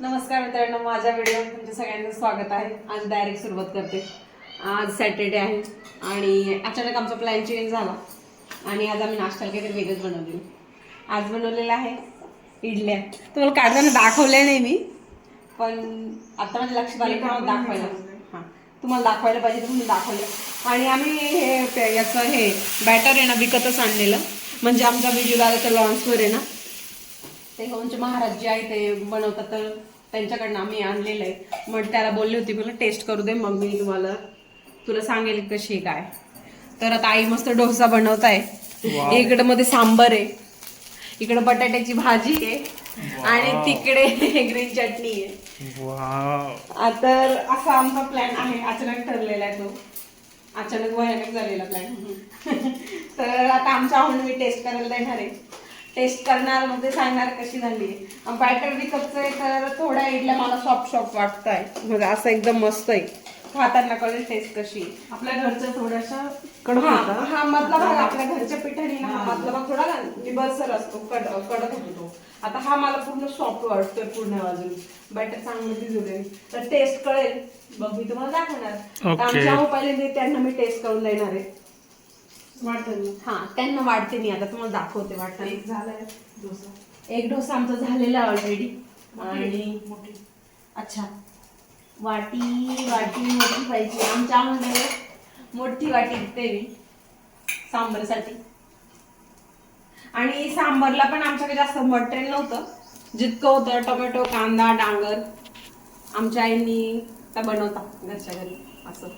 नमस्कार मित्रांनो माझ्या व्हिडिओ तुमच्या सगळ्यांचं स्वागत आहे. आज डायरेक्ट सुरुवात करते. आज सॅटर्डे आहे आणि अचानक आमचा प्लॅन चेंज झाला. आणि आज आम्ही नाश्त्याला काहीतरी वेगळंच बनवलेलं. आज बनवलेलं आहे इडल्या. तुम्हाला काढताना दाखवल्या नाही मी पण आता माझ्या लक्षात आलं की मला दाखवायला. हां तुम्हाला दाखवायला पाहिजे तर म्हणून दाखवलं. आणि आम्ही हे याचं हे बॅटर आहे ना विकतच आणलेलं. म्हणजे आमचा विजू दादाच्या लॉन्सवर आहे ना ते आमचे महाराज जे आहे ते बनवतात तर त्यांच्याकडनं आम्ही आणलेलं आहे. मग त्याला बोलली होती मला टेस्ट करू दे मग मी तुम्हाला. तुला सांगेल कशी काय. तर आता आई मस्त डोसा बनवत आहे इकडं मध्ये सांबर आहे. इकडं बटाट्याची भाजी आहे. आणि तिकडे ग्रीन चटणी आहे. तर असा आमचा प्लॅन आहे. अचानक ठरलेला आहे तो. अचानक भयानक झालेला प्लॅन. तर आता आमच्या आवडून मी टेस्ट करायला देणार आहे. टेस्ट करणार मग ते सांगणार कशी झाली. बॅटर विकतचं आहे तर थोड्या इडल्या मला सॉफ्ट सॉफ्ट वाटत आहे म्हणजे असं एकदम मस्त आहे. खाताना कळेल टेस्ट कशी. आपल्या घरचं थोडासा कडक हा होता. हा मधला भाग आपल्या घरच्या पिठाने ना हा. मधला भाग थोडा निबरसर असतो कड कडक होतो तो. आता हा मला पूर्ण सॉफ्ट वाटतोय पूर्ण बाजून बॅटर चांगलं भिजवले तर टेस्ट कळेल. मग मी तुम्हाला दाखवणार. आमच्या पहिले त्यांना मी टेस्ट करून देणार आहे. हा त्यांना वाढते मी आता तुम्हाला दाखवते वाटतं एक झालाय डोसा. एक डोसा आमचा झालेला ऑलरेडी आणि मोठी. अच्छा. वाटी वाटी मोठी पाहिजे. आमच्या मध्ये मोठी वाटी देते मी सांबरसाठी. आणि सांबरला पण आमच्याकडे जास्त मटेरियल नव्हतं. जितकं होतं टोमॅटो कांदा डांगर आमच्या आईंनी त्या बनवतात घरच्या घरी असं.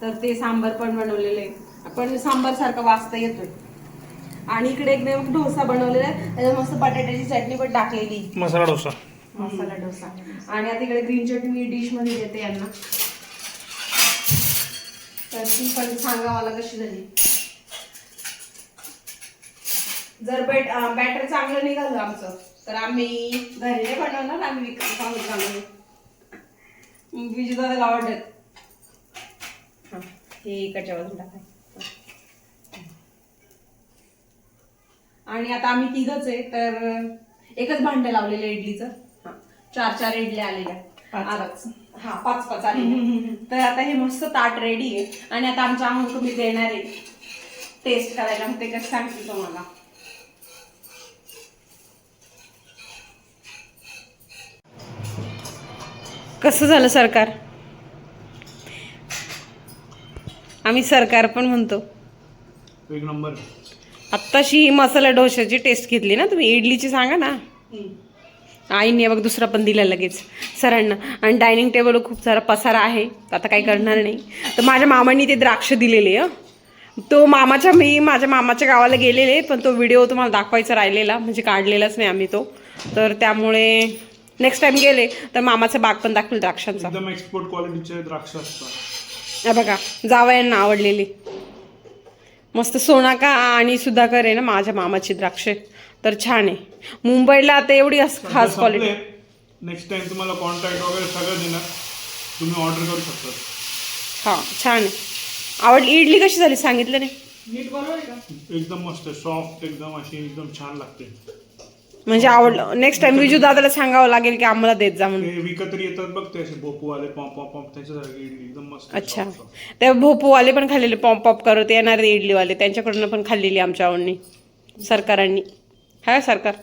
तर ते सांबर पण बनवलेलं. आहे पण सांबर सारखं वाचता येतोय. आणि इकडे एकदम डोसा बनवलेला आहे. त्याच्यात मस्त बटाट्याची चटणी पण टाकलेली. मसाला डोसा. मसाला डोसा. आणि आता इकडे ग्रीन चटणी डिशमध्ये देते यांना. तर ती पण सांगा मला कशी झाली. जर बॅट बॅटर चांगलं निघालं आमचं तर आम्ही घरी नाही बनवणार आम्ही विकत खाऊ चांगलं विजू दादाला आवडत हा हे इकडच्या आणि आता आम्ही तिघच आहे तर एकच भांडं लावलेलं इडलीचं. हा. चार चार इडल्या आलेल्या. हा पाच पाच आलेल्या. तर आता हे मस्त ताट रेडी आहे. आणि आता आमच्या आम्हाला तुम्ही देणार आहे. टेस्ट करायला. मग ते कसं सांगते तुम्हाला. कसं झालं सरकार? आम्ही सरकार पण म्हणतो. एक नंबर. आत्ताशी ही मसाला डोशाची टेस्ट घेतली ना तुम्ही? इडलीची सांगा ना. आईने बघ दुसरा पण दिला लगेच. सरांना. आणि डायनिंग टेबल खूप सारा पसारा आहे. आता काही करणार नाही. तर माझ्या मामांनी ते द्राक्ष दिलेले हं. तो मामाच्या मी माझ्या मामाच्या गावाला गेलेले पण तो व्हिडिओ तुम्हाला दाखवायचा राहिलेला. म्हणजे काढलेलाच नाही आम्ही तो. तर त्यामुळे नेक्स्ट टाइम गेले तर मामाचा बाग पण दाखवेल द्राक्षांचा. एकदम एक्सपोर्ट क्वालिटीचे द्राक्ष असतात. हा बघा जावयांना आवडलेली. मस्त सोनाका आणि सुधाकर आहे ना माझ्या मामाची द्राक्षे तर छान आहे. मुंबईला आता एवढी अस- खास क्वालिटी नेक्स्ट टाइम तुम्हाला कॉन्टॅक्ट वगैरे सगळं देणार. तुम्ही ऑर्डर करू शकता. हा छान आहे. आवडली इडली कशी झाली? सांगितलं नाही. नीट बरोबर आहे का? एकदम मस्त सॉफ्ट एकदम अशी एकदम छान लागते. म्हणजे आवडलं. नेक्स्ट टाइम विजू दादाला सांगावं लागेल की आम्हाला देत जा म्हणून. ते विकत तरी येतात बघ ते असे बोपू आले पॉप पॉप पॉप त्याच्यासारखे इडली एकदम मस्त अच्छा. ते भोपूवाले पण खाल्लेले पॉप पॉप करत येणारे इडलीवाले. त्यांच्याकडून पण खाल्लेली आमच्या आवडणी सरकारांनी. हा सरकार.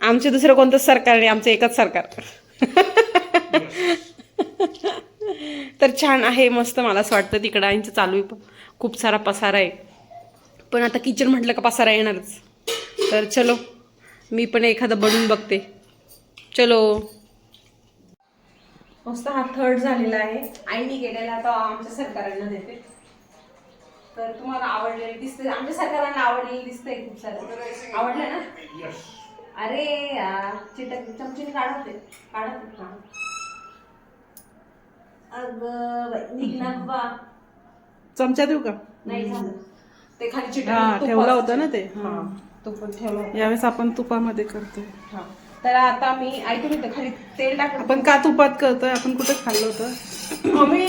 आमचे दुसरं कोणतंच सरकार नाही आमचं एकच सरकार. तर छान आहे मस्त मला असं वाटतं तिकडं आईचं चालू आहे पण. खूप सारा पसारा आहे. पण आता किचन म्हटलं का पसारा येणारच. तर चलो. मी पण एखादं बनवून बघते. चलो. मस्त हा थर्ड झालेला आहे. आईनी केलेला आता आमच्या सरकारांना देते. तर तुम्हाला आवडलेलं दिसतंय. आमच्या सरकारांना आवडलेलं दिसतंय खूप सारं. आवडलं ना. अरे चिटक चमचीने काढत. काढत हा अगं निघणार बा. चमचा देऊ का? नाही झालं. ते खाली चिटक ठेवला. होता ना ते. हा. ठेवला. यावेळेस आपण तुपामध्ये करतोय. हा. तर आता मी ऐकून होतं खाली तेल टाकलं आपण का तुपात करतोय? आपण कुठे खाल्लं होतं? आम्ही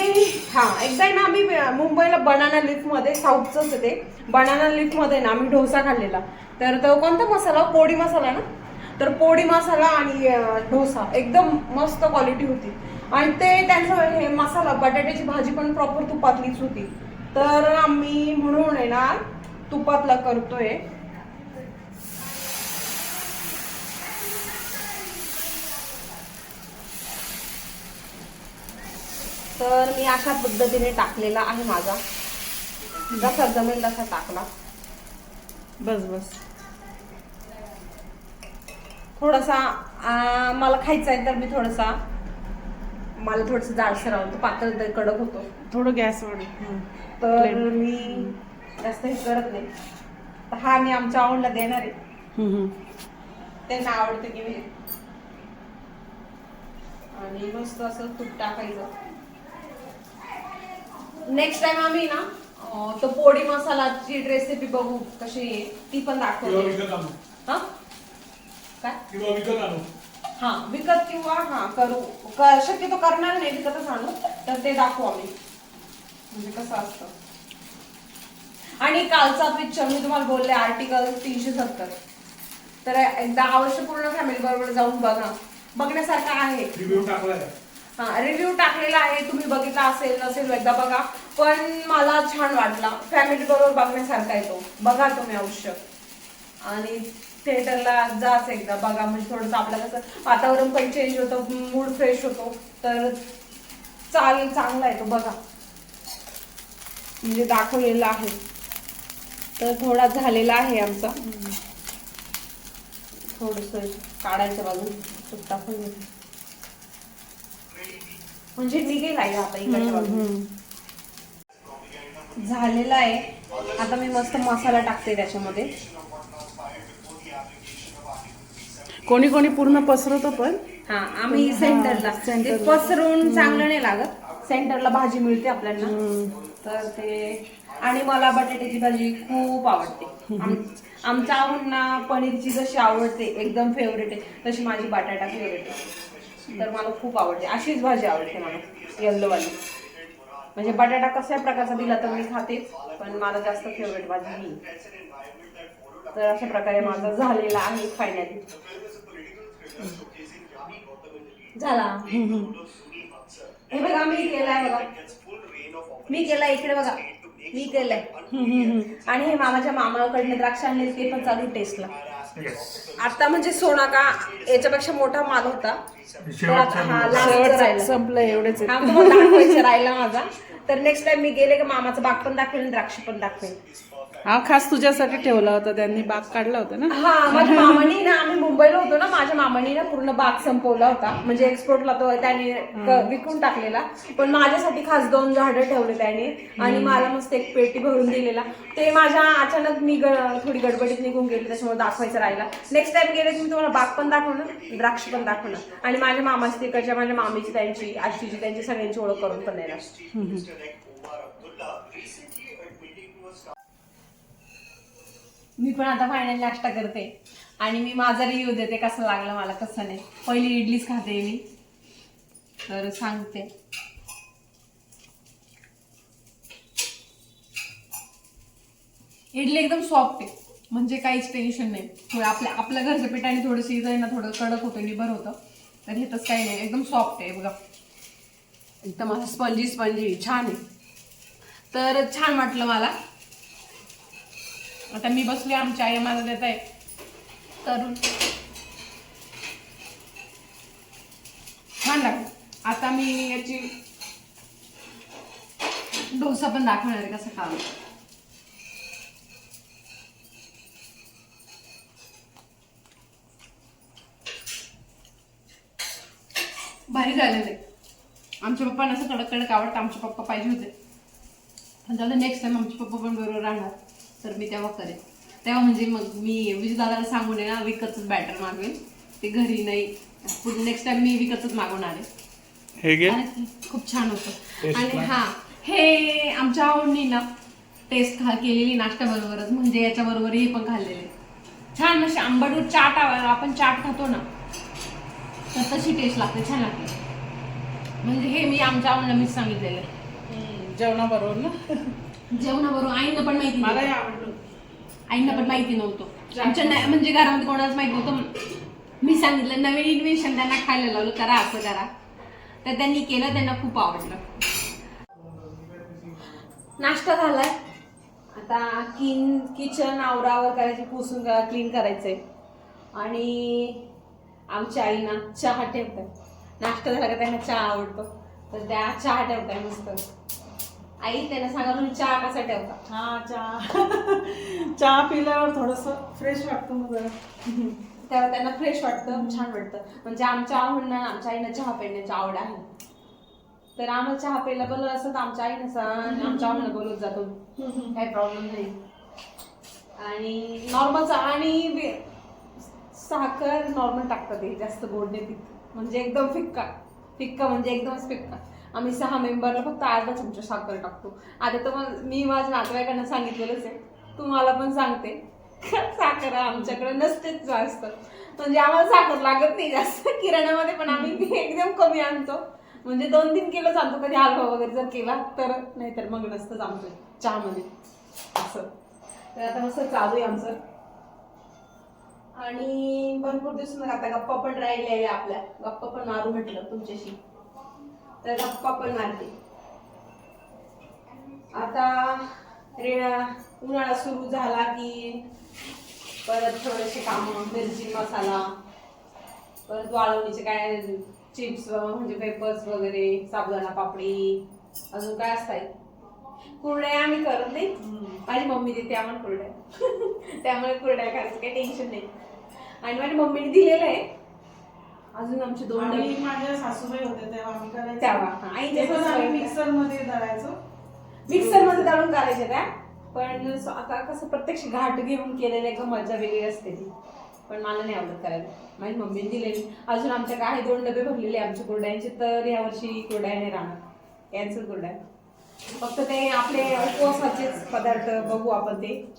हा एकदा ना आम्ही मुंबईला बनाना लिफमध्ये साऊथच ते. बनाना लिफमध्ये ना आम्ही डोसा खाल्लेला. तर तो कोणता मसाला? पोडी मसाला ना? तर पोडी मसाला आणि डोसा. एकदम मस्त क्वालिटी होती. आणि ते त्यांचं हे मसाला बटाट्याची भाजी पण प्रॉपर तुपातलीच होती. तर आम्ही म्हणून आहे ना तुपातला करतोय. तर मी अशा पद्धतीने टाकलेला आहे माझा. जसा जमेल तसा टाकला. बस बस. थोडासा मला खायचा आहे तर मी थोडासा मला थोडस जाडसर आवडतं पातळ तर कडक होतो. थोडं गॅस वाढ. तर. मी जास्त हे करत नाही. तर हा मी आमच्या आवडला देणार आहे. त्यांना आवडतं की नाही आणि मस्त असं तूप टाकायचं. नेक्स्ट टाइम आम्ही ना अं, तो पोडी मसालाची रेसिपी बघू कशी आहे ती पण किंवा दाखवू विकत आणू. हा? काय? किंवा विकत आणू. हा विकत किंवा हा करू. क- शक्यतो करणार नाही विकतच आणू. तर ते दाखवू आम्ही. म्हणजे कसं असतं. आणि कालचा पिक्चर मी तुम्हाला बोलले आर्टिकल तीनशे सत्तर. तर एकदा अवश्य पूर्ण फॅमिली बरोबर जाऊन बघा. बघण्यासारखं आहे. रिव्ह्यू टाकलाय. हा रिव्ह्यू टाकलेला आहे. तुम्ही बघितला असेल नसेल एकदा बघा. पण मला छान वाटला. फॅमिली बरोबर बघण्यासारखा येतो बघा तुम्ही अवश्य. आणि थिएटरला जाच एकदा बघा. म्हणजे थोडंसं आपल्याला कसं वातावरण पण चेंज होतं मूड फ्रेश होतो. तर चालेल चांगला आहे तो. बघा. म्हणजे दाखवलेला आहे. तर थोडा झालेला आहे आमचा. थोडस काढायचं बाजू. सुट्टा टाकून म्हणजे निघेल आहे आता इकडच्या झालेला आहे. आता मी मस्त मसाला टाकते त्याच्यामध्ये. कोणी कोणी पूर्ण पसरवतं पण. हा आम्ही सेंटरला. ते सेंटरला. पसरून चांगलं नाही लागत. सेंटरला भाजी मिळते आपल्याला. तर ते आणि मला बटाट्याची भाजी खूप आवडते. आम- आमच्या आवडना पनीरची जशी आवडते एकदम फेवरेट आहे तशी माझी बटाटा फेवरेट आहे. तर मला खूप आवडते. अशीच भाजी आवडते मला येल्लोवाली म्हणजे बटाटा कशा प्रकारचा दिला तर मी खातेच पण मला जास्त फेवरेट भाजी ही. तर अशा प्रकारे माझा झालेला आहे फायनली झाला. हे बघा मी केलाय बघा. मी केलाय इकडे बघा. मी केलंय. आणि हे मामाच्या मामाकडनं द्राक्ष आणले ते पण चालू टेस्टला आता म्हणजे सोना का याच्यापेक्षा मोठा माल होता. संपलं एवढेच राहिला माझा. तर नेक्स्ट टाइम मी गेले का मामाचा बाग पण दाखवेन आणि द्राक्ष पण दाखवेन. हा खास तुझ्यासाठी ठेवला होता त्यांनी बाग काढला होता ना? हा माझ्या मामानी ना आम्ही मुंबईला होतो ना माझ्या मामानी ना पूर्ण बाग संपवला होता. म्हणजे एक्सपोर्टला तो त्याने क- विकून टाकलेला. पण माझ्यासाठी खास दोन झाडं ठेवले त्याने. आणि मला मस्त एक पेटी भरून दिलेला. ते माझ्या अचानक मी ग- थोडी गडबडीत निघून गेली त्याच्यामुळे दाखवायचं राहिला. नेक्स्ट टाइम गेले की मी तुम्हाला बाग पण दाखवणार द्राक्ष पण दाखवणार. आणि माझ्या मामाची तिकडच्या माझ्या मामीची त्यांची आजीची त्यांची सगळ्यांची ओळख करून पण देणार. मी पण आता फायनल नाश्ता करते. आणि मी माझा रिव्ह्यू देते कसं लागलं मला कसं नाही. पहिली इडलीच खाते मी. तर सांगते. इडली एकदम सॉफ्ट आहे. म्हणजे काहीच टेन्शन नाही. थोडं आपल्या आपल्या घरच्या पिठाने थोडंसं इथं ना थोडं कडक होतं निभर होतं. तर हे तसं काही नाही. एकदम सॉफ्ट आहे बघा. एकदम असं स्पंजी स्पंजी छान आहे. तर छान वाटलं मला. आता मी बसली आमची आई मला देत आहे. करून छान लागलं आता मी याची डोसा पण दाखवणार आहे कसं खावं. भारी झालेलं आहे आमच्या पप्पांना असं कडक कडक आवडतं. आमचे पप्पा पाहिजे होते. पण त्याला नेक्स्ट टाइम आमचे पप्पा पण बरोबर राहणार. तर मी तेव्हा करेन. तेव्हा म्हणजे मग मी विजय दादाला सांगून आहे ना विकतच बॅटर मागवेन. ते घरी नाही. पुढे नेक्स्ट टाइम मी विकतच मागवणार आहे. हे आणि खूप छान होतं. आणि? हा हे आमच्या आवडनी ना टेस्ट खा केलेली नाश्त्याबरोबरच. म्हणजे याच्याबरोबर हे पण खाल्लेले. छान म्हणजे आंबट चाट आपण चाट खातो ना तर तशी टेस्ट लागते. छान लागते. म्हणजे हे मी आमच्या आवडला मीच सांगितलेलं जेवणाबरोबर ना? जेवणाबरोबर आईनं पण माहिती मलाही नव्हतं. आवडलं. आईंना पण माहिती नव्हतं. आमच्या नाही- म्हणजे घरामध्ये कोणालाच माहिती नव्हतं. मी सांगितलं नवीन इन्व्हेन्शन त्यांना खायला लावलं करा असं करा. तर त्यांनी केलं त्यांना खूप आवडलं. नाश्ता झालाय. आता किन किचन आवरावर करायची पुसून क्लीन करायचंय. आणि आमच्या आई ना चहा ठेवतात नाश्ता झाला का त्यांना चहा आवडतो. तर त्या चहा ठेवताय मस्त. आई त्यांना सांगा तुम्ही चहा कसा ठेवता? हा चहा. चहा पिल्यावर थोडस फ्रेश वाटतं मग जरा. तेव्हा त्यांना फ्रेश वाटतं छान वाटतं. म्हणजे आमच्या म्हणणं आमच्या आईनं चहा पिण्याची आवड आहे. तर आम्हाला चहा प्यायला बोलत असं तर आमच्या आईनं सांग आमच्या आवडीनं बोलत जातो काही प्रॉब्लेम नाही. आणि नॉर्मल आणि साखर नॉर्मल टाकतात ते जास्त गोड नाही पित. म्हणजे एकदम फिक्का. फिक्का म्हणजे एकदमच फिक्का. आम्ही सहा मेंबरला फक्त अर्धा चमचा साखर टाकतो. आता तर मग मी माझ्या नातेवाईकांना सांगितलेलंच आहे. तुम्हाला पण सांगते. साखर आमच्याकडे नसतेच जास्त. म्हणजे आम्हाला साखर लागत नाही जास्त. किराण्यामध्ये पण आम्ही एकदम कमी आणतो. म्हणजे दोन तीन किलोच आणतो कधी हलवा वगैरे जर केला तर नाहीतर मग नसतंच आमचं चहामध्ये. असं. तर आता मस्त चालू आहे आमचं. आणि भरपूर दिवसांना आता गप्पा पण राहिल्या आहे आपल्या. गप्पा पण मारू म्हटलं तुमच्याशी. तर गप्पा पण मारते. आता रेळा उन्हाळा सुरू झाला की परत थोडेसे कामं मिरची मसाला परत वाळवणीचे काय चिप्स म्हणजे पेपर्स वगैरे साबुदाणा पापडी अजून काय असताय कुरड्या आम्ही करत नाही. माझी मम्मी देते आम्हाला कुरड्या. त्यामुळे कुरड्या करायचं काही टेन्शन नाही. आणि माझ्या मम्मीने दिलेलं आहे. अजून आमचे दोन डबे. माझ्या सासूबाई होते तेव्हा आम्ही करायचो. तेव्हा, हा. आईच्या ते पण आम्ही. मिक्सरमध्ये दळायचो. मिक्सरमध्ये दळून करायचे त्या पण स- आता कसं प्रत्यक्ष घाट घेऊन केलेलं एक मजा वेगळी असते ती. पण मला नाही आवडत करायला. माझी मम्मीने दिलेली. अजून आमच्या काही दोन डबे भरलेले आमच्या कुरड्यांचे तर यावर्षी कुरड्या नाही राहणार. कॅन्सल कुरड्या. फक्त ते आपले उपवासाचेच पदार्थ बघू आपण ते.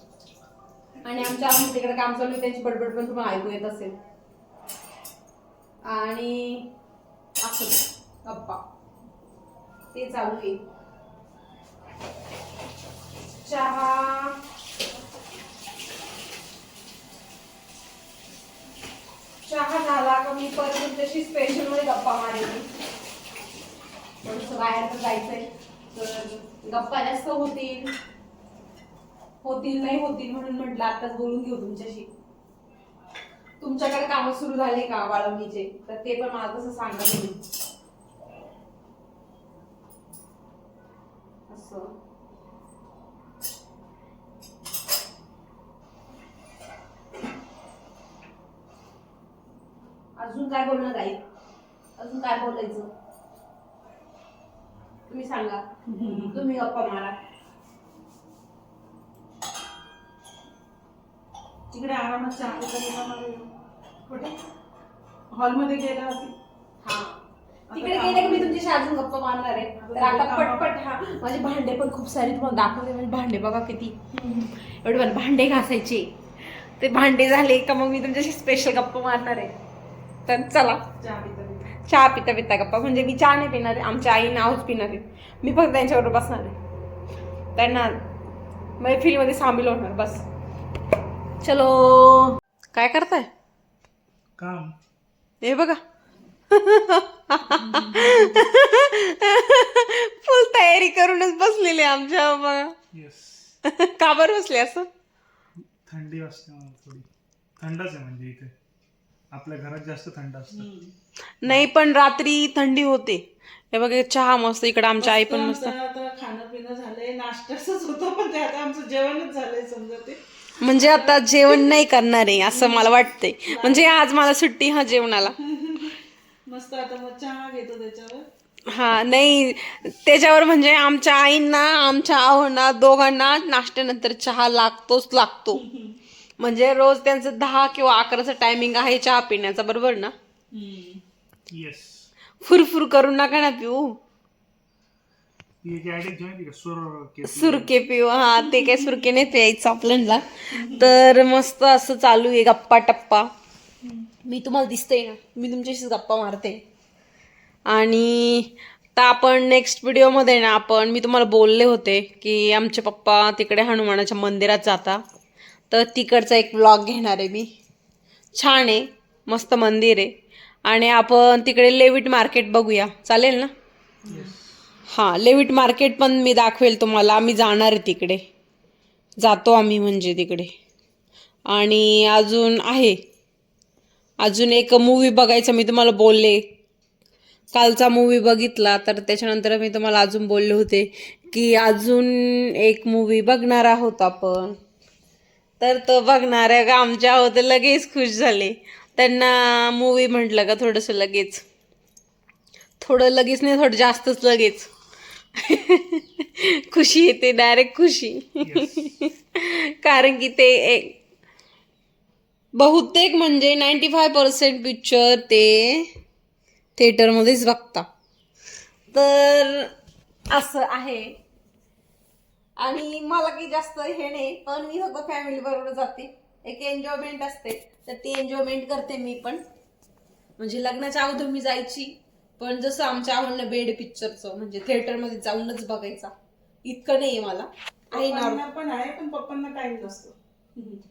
आणि आमच्या आमच्या तिकडे काम चालू आहे त्यांची बडबड पण तुम्हाला ऐकू येत असेल. आणि अप्पा. गप्पा ते चालू आहे चहा. चहा झाला का मी परत तुमच्याशी स्पेशलमध्ये गप्पा मारेन. थोडस बाहेर तर जायचंय. तर गप्पा जास्त होतील. होतील नाही होतील म्हणून म्हटलं आताच बोलून घेऊ तुमच्याशी. तुमच्याकडे काम सुरू झाले का वाळवणीचे? तर ते पण मला तसं सांगा तुम्ही. असं. अजून काय बोलणं जाईल अजून काय बोलायचं? तुम्ही सांगा. तुम्ही गप्पा मारा. तिकडे आरामात चहा कुठे? हॉलमध्ये गेला होती हा. तिकडे गेले की मी तुमच्याशी अजून गप्पा मारणार आहे. तर आता पटपट हा. माझे भांडे पण खूप सारे तुम्हाला दाखवते म्हणजे भांडे बघा किती. एवढे मला भांडे घासायचे. ते भांडे झाले का मग मी तुमच्याशी स्पेशल गप्पा मारणार आहे. तर चला. चहा पिता पिता. गप्पा. म्हणजे मी चहा नाही पिणार आहे. आमच्या आई नावच पिणार आहे. मी फक्त त्यांच्याबरोबर बसणार आहे. त्यांना मैफिलीमध्ये सामील होणार. बस. चलो. काय करताय? काम. हे बघा. फुल तयारी करूनच बसलेले आमच्या बघा. येस का बरं बसले असं? थंडी वाजते मला थोडी. थंडच आहे म्हणजे इथे. आपल्या घरात जास्त थंड असतं. नाही पण रात्री थंडी होते. हे बघा चहा मस्त इकडे आमच्या आई पण मस्त खाणं पिणं झालंय नाश्त्याच होतं पण ते आता आमचं जेवणच झालंय समजा ते. म्हणजे आता जेवण नाही करणार आहे असं मला वाटतंय. म्हणजे आज मला सुट्टी हा जेवणाला. मस्त आता मग चहा घेतो त्याच्यावर. हा नाही त्याच्यावर म्हणजे आमच्या आईंना आमच्या आहोंना दोघांना नाश्त्यानंतर चहा लागतोच लागतो. म्हणजे रोज त्यांचं दहा किंवा अकराचं टायमिंग आहे चहा पिण्याचा बरोबर ना? येस फुरफुर करून नका ना पिऊ ती एक ॲडिक जॉईन का सुर के सुरके पिऊ हा ते काय सुरके नाही प्यायचं आपल्याला. तर मस्त असं चालू आहे गप्पा टप्पा. मी तुम्हाला दिसते ना मी तुमच्याशीच गप्पा मारते. आणि तर आपण नेक्स्ट व्हिडिओमध्ये ना आपण मी तुम्हाला बोलले होते की आमचे पप्पा तिकडे हनुमानाच्या मंदिरात जाता. तर तिकडचा एक ब्लॉग घेणार आहे मी. छान आहे मस्त मंदिर आहे. आणि आपण तिकडे लेविट मार्केट बघूया. चालेल ना? हां लेविट मार्केट पण मी दाखवेल तुम्हाला. आम्ही जाणार आहे तिकडे. जातो आम्ही म्हणजे तिकडे. आणि अजून आहे. अजून एक मूवी बघायचं मी तुम्हाला बोलले. कालचा मूवी बघितला तर त्याच्यानंतर मी तुम्हाला अजून बोलले होते की अजून एक मूवी बघणार आहोत आपण. तर तो बघणाऱ्या का आमच्या आहोत लगेच खुश झाले. त्यांना मूवी म्हटलं का थोडंसं लगेच. थोडं लगेच नाही थोडं जास्तच लगेच. खुशी येते डायरेक्ट खुशी. कारण की ते एक बहुतेक म्हणजे नाईंटी फाय पर्सेंट पिक्चर ते थिएटरमध्येच बघता. तर असं आहे. आणि मला काही जास्त हे नाही पण मी फक्त फॅमिली बरोबर जाते. एक एन्जॉयमेंट असते. तर ती एन्जॉयमेंट करते मी पण. म्हणजे लग्नाच्या अगोदर मी जायची. पण जसं आमच्या आवडलं बेड पिक्चरचं म्हणजे थिएटरमध्ये जाऊनच बघायचा. इतकं नाही मला. आहे नॉर्मल पप्पांना पण आहे पण पप्पांना टाइम नसतो.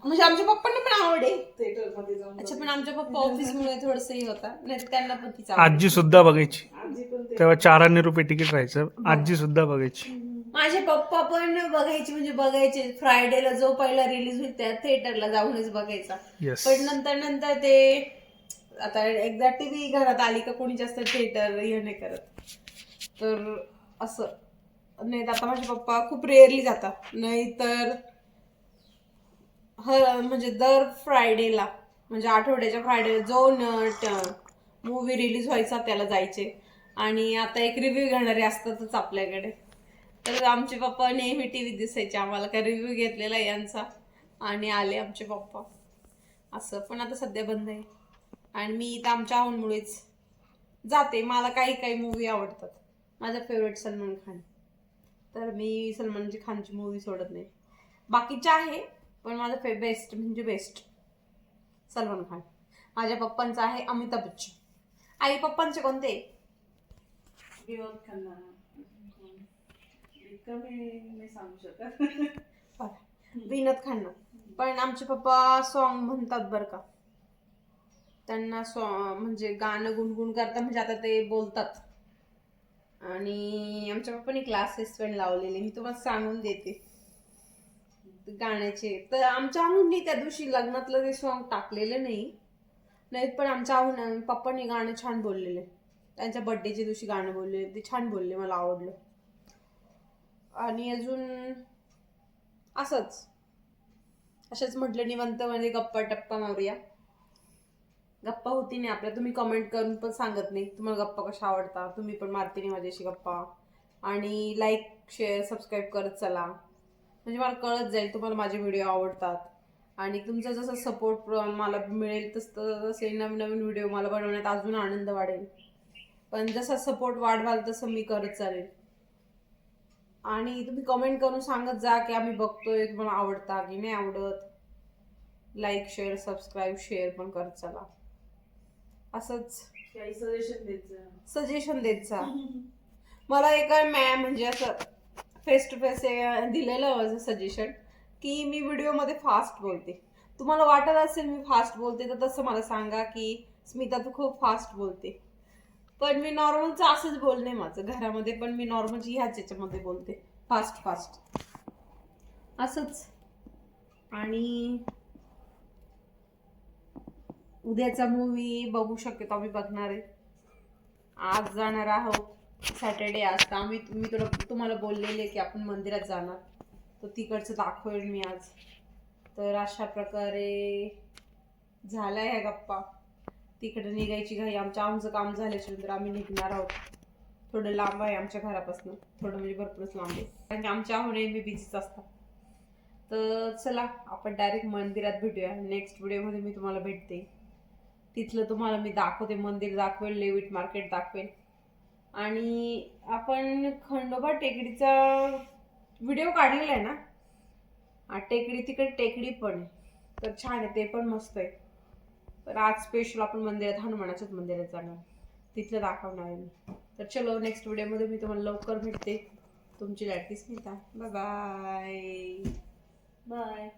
म्हणजे आमच्या पप्पांना पण आवड आहे. थिएटरमध्ये जाऊन अच्छा पण आमच्या पप्पा ऑफिसमुळे थोडस हे होता. नाही त्यांना पण तीच. आजी सुद्धा बघायची. आजी पण ते तेव्हा चाराने रुपये तिकीट राहायचं. आजी सुद्धा बघायची. माझे पप्पा पण बघायचे म्हणजे बघायचे. फ्रायडेला जो पहिला रिलीज होईल त्या थिएटरला जाऊनच बघायचा. येस पण नंतर नंतर ते आता एकदा टी व्ही घरात आली का कोणी जास्त थिएटर हे नाही करत. तर असं. नाही तर आता माझे पप्पा खूप रेअरली जातात. नाही तर हर म्हणजे दर फ्रायडेला म्हणजे आठवड्याच्या फ्रायडे जो मूवी रिलीज व्हायचा त्याला जायचे. आणि आता एक रिव्ह्यू घेणारे असतातच आपल्याकडे. तर आमचे पप्पा नेहमी टी व्ही दिसायचे. आम्हाला काय रिव्ह्यू घेतलेला आहे यांचा. आणि आले आमचे पप्पा. असं. पण आता सध्या बंद आहे. आणि मी इथं आमच्या आवडमुळेच जाते. मला काही काही मूवी आवडतात. माझा फेवरेट सलमान खान. तर मी सलमान खानची मूवी सोडत नाही. बाकीच्या आहे पण माझा फे बेस्ट म्हणजे बेस्ट सलमान खान. माझ्या पप्पांचा आहे अमिताभ बच्चन. आई पप्पांचे कोणते? विनोद खन्ना. इतकं मी नाही सांगू शकत. विनोद खन्ना. पण आमचे पप्पा सॉन्ग म्हणतात बरं का. त्यांना सॉ म्हणजे गाणं गुणगुण करता म्हणजे आता ते बोलतात. आणि आमच्या पप्पाने क्लासेस पण लावलेले मी तुम्हाला सांगून देते. गाण्याचे. तर आमच्या आहुंनी त्या दिवशी लग्नातलं ते सॉन्ग टाकलेलं नाही. नाही पण आमच्या आहून पप्पाने गाणं छान बोललेले. त्यांच्या बड्डेच्या दिवशी गाणं बोलले ते छान बोलले मला आवडलं. आणि अजून असंच. असंच म्हटलं निवंत म्हणजे गप्पा टप्पा मारूया. गप्पा होती नाही आपल्या. तुम्ही कमेंट करून पण सांगत नाही. तुम्हाला गप्पा कशा आवडता तुम्ही पण मारते नाही माझ्याशी गप्पा. आणि लाईक शेअर सबस्क्राईब करत चला. म्हणजे मला कळत जाईल तुम्हाला माझे व्हिडिओ आवडतात. आणि तुमचा जसा सपोर्ट मला मिळेल तसं तसे नवीन नवीन व्हिडिओ मला बनवण्यात अजून आनंद वाढेल. पण जसा सपोर्ट वाढवाल तसं मी करत चालेल. आणि तुम्ही कमेंट करून सांगत जा की आम्ही बघतोय तुम्हाला आवडता की नाही आवडत. लाईक शेअर सबस्क्राईब शेअर पण करत चला. असंच. काही सजेशन देत जा. सजेशन देत जा. मला एका मॅम म्हणजे असं फेस टू फेस दिलेलं माझं सजेशन की मी व्हिडिओमध्ये फास्ट बोलते. तुम्हाला वाटत असेल मी फास्ट बोलते तर तसं मला सांगा की स्मिता तू खूप फास्ट बोलते. पण मी नॉर्मलचं असंच बोलणे माझं घरामध्ये पण मी नॉर्मलची ह्याच याच्यामध्ये बोलते. फास्ट फास्ट असंच. आणि उद्याचा मूवी बघू शकतो आम्ही बघणार आहे. आज जाणार आहोत सॅटर्डे आज. तर आम्ही मी तुला तुम्हाला बोललेले की आपण मंदिरात जाणार. तर तिकडचं दाखवेल मी आज. तर अशा प्रकारे झाला ह्या गप्पा. तिकडे निघायची घाई. आमच्या आमचं काम झाल्याच्यानंतर आम्ही निघणार आहोत. थोडं लांब आहे आमच्या घरापासून. थोडं म्हणजे भरपूरच लांब आहे. कारण की आमच्या आहो मी बिझीच असतात. तर चला आपण डायरेक्ट मंदिरात भेटूया. नेक्स्ट व्हिडिओमध्ये मी तुम्हाला भेटते. तिथलं तुम्हाला मी दाखवते मंदिर दाखवेल लेविट मार्केट दाखवेल. आणि आपण खंडोबा टेकडीचा व्हिडिओ काढलेला आहे ना? टेकडी तिकडे टेकडी पण आहे. तर छान आहे ते पण मस्त आहे. तर आज स्पेशल आपण मंदिरात हनुमानाच्याच मंदिरात जाणार. तिथलं दाखवणार आहे मी. तर चलो नेक्स्ट व्हिडिओमध्ये मी तुम्हाला लवकर भेटते. तुमची लॅटकीच स्मिता. Bye bye bye